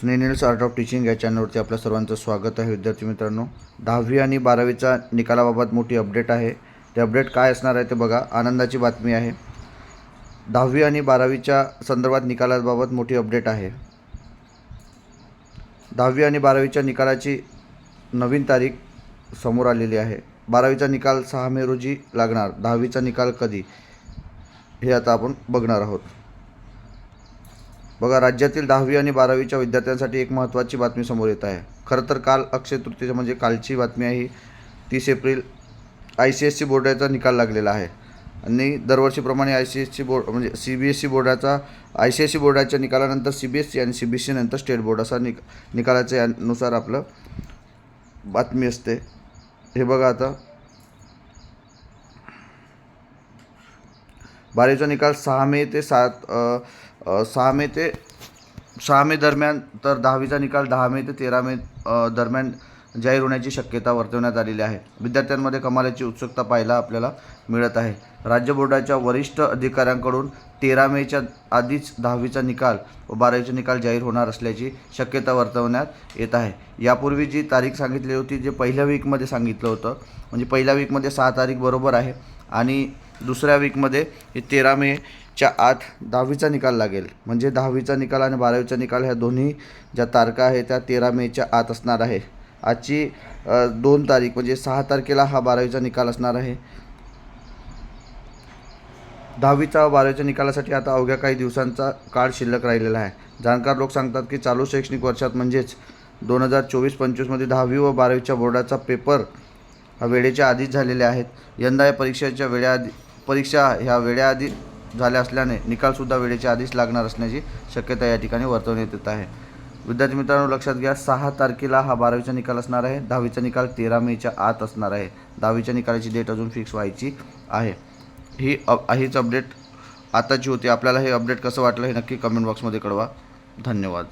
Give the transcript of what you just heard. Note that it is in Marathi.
स्नेनेल्स आर्ट ऑफ टीचिंग या चॅनलवरती आपल्या सर्वांचं स्वागत आहे. विद्यार्थी मित्रांनो दहावी आणि बारावीचा निकालाबाबत मोठी अपडेट आहे. ते अपडेट काय असणार आहे ते बघा. आनंदाची बातमी आहे. दहावी आणि बारावीच्या संदर्भात निकालाबाबत मोठी अपडेट आहे. दहावी आणि बारावीच्या निकालाची नवीन तारीख समोर आलेली आहे. बारावीचा निकाल सहा मे रोजी लागणार. दहावीचा निकाल कधी? हे आता आपण बघणार आहोत. बघा राज्यातील दहावी आणि बारावीच्या विद्यार्थ्यांसाठी एक महत्त्वाची बातमी समोर येत आहे. खरं तर काल अक्षय तृतीय म्हणजे कालची बातमी आहे. तीस April I C S C बोर्डाचा निकाल लागलेला आहे. आणि दरवर्षीप्रमाणे I C S C board म्हणजे सी बी एस सी बोर्डाचा आय सी एस सी बोर्डाच्या निकालानंतर सी बी एस सी आणि सी बी एस सी नंतर स्टेट बोर्ड असा निक निकालाच्या नुसार आपलं बातमी असते. हे बघा आता. बारावीचा निकाल सहा मे ते सात सहा मे ते सहा मे दरम्यान तर दहावीचा निकाल दहा मे ते तेरा मे दरम्यान जाहीर होण्याची शक्यता वर्तवण्यात आलेली आहे. विद्यार्थ्यांमध्ये कमालाची उत्सुकता पाहायला आपल्याला मिळत आहे. राज्य बोर्डाच्या वरिष्ठ अधिकाऱ्यांकडून तेरा मेच्या आधीच दहावीचा निकाल व बारावीचा निकाल जाहीर होणार असल्याची शक्यता वर्तवण्यात येत आहे. यापूर्वी जी तारीख सांगितली होती जे पहिल्या वीकमध्ये सांगितलं होतं म्हणजे पहिल्या वीकमध्ये सहा तारीख बरोबर आहे आणि दुसऱ्या वीकमध्ये तेरा मेच्या आत दहावीचा निकाल लागेल. म्हणजे दहावीचा निकाल आणि बारावीचा निकाल ह्या दोन्ही ज्या तारखा आहे त्या तेरा मेच्या आत असणार आहे. आजची दोन तारीख म्हणजे सहा तारखेला हा बारावीचा निकाल असणार आहे. दहावीचा व बारावीच्या निकालासाठी आता अवघ्या काही दिवसांचा काळ शिल्लक राहिलेला आहे. जाणकार लोक सांगतात की चालू शैक्षणिक वर्षात म्हणजेच दोन हजार चोवीस पंचवीसमध्ये दहावी व बारावीच्या बोर्डाचा पेपर हा वेळेच्या आधीच झालेले आहेत. यंदा या परीक्षेच्या वेळेआधी परीक्षा ह्या वेळेआधी झाल्या असल्याने निकालसुद्धा वेळेच्या आधीच लागणार असण्याची शक्यता या ठिकाणी वर्तवण्यात येत आहे. विद्यार्थी मित्रांनो लक्षात घ्या सहा तारखेला हा बारावीचा निकाल असणार आहे. दहावीचा निकाल तेरा मेच्या आत असणार आहे. दहावीच्या निकालाची डेट अजून फिक्स व्हायची आहे. ही अ हीच अपडेट आताची होती. आपल्याला हे अपडेट कसं वाटलं हे नक्की कमेंट बॉक्समध्ये कळवा. धन्यवाद.